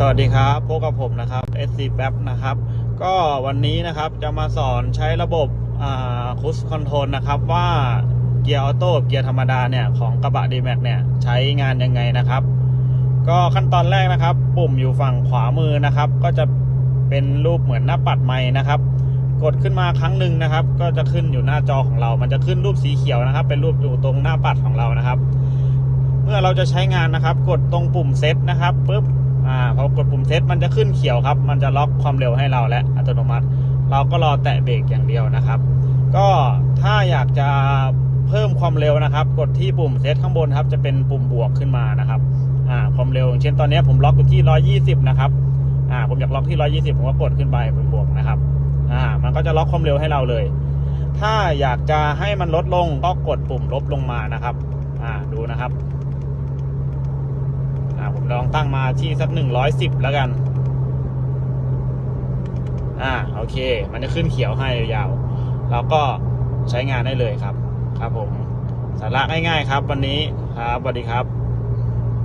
สวัสดีครับพบกับผมนะครับ SC แป๊บนะครับ ก็วันนี้นะครับจะมาสอนใช้ระบบคุสคอนโทรลนะครับว่าเกียร์ออโต้เกียร์ธรรมดาเนี่ยของกระบะ d m a x เนี่ยใช้งานยังไงนะครับ ก็ขั้นตอนแรกนะครับ ปุ่มอยู่ฝั่งขวามือนะครับ ก็จะเป็นรูปเหมือนหน้าปัดไม้นะครับ กดขึ้นมาครั้งหนึ่งนะครับ ก็จะขึ้นอยู่หน้าจอของเรา มันจะขึ้นรูปสีเขียวนะครับ เป็นรูปอยู่ตรงหน้าปัดของเรานะครับ เมื่อเราจะใช้งานนะครับ กดตรงปุ่มเซตนะครับปุ๊บ อ่าพอกดปุ่มเซตมันจะขึ้นเขียวครับ มันจะล็อกความเร็วให้เราและอัตโนมัติ เราก็รอแตะเบรกอย่างเดียวนะครับ ก็ถ้าอยากจะเพิ่มความเร็วนะครับ กดที่ปุ่มเซตข้างบนครับจะเป็นปุ่มบวกขึ้นมานะครับอ่าความเร็วอย่างเช่นตอนนี้ผมล็อกอยู่ที่ 120 นะครับอ่าผมอยากล็อกที่ 120 ผมก็กดขึ้นไปเป็นบวกนะครับอ่ามันก็จะล็อกความเร็วให้เราเลย ถ้าอยากจะให้มันลดลงก็กดปุ่มลบลงมานะครับอ่าดูนะครับ ลองตั้งมาที่สักหนึ่งร้อยสิบแล้วกัน อ่าโอเค มันจะขึ้นเขียวให้ยาวเราก็ใช้งานได้เลยครับ ครับผมสาระง่ายๆครับ วันนี้ครับสวัสดีครับ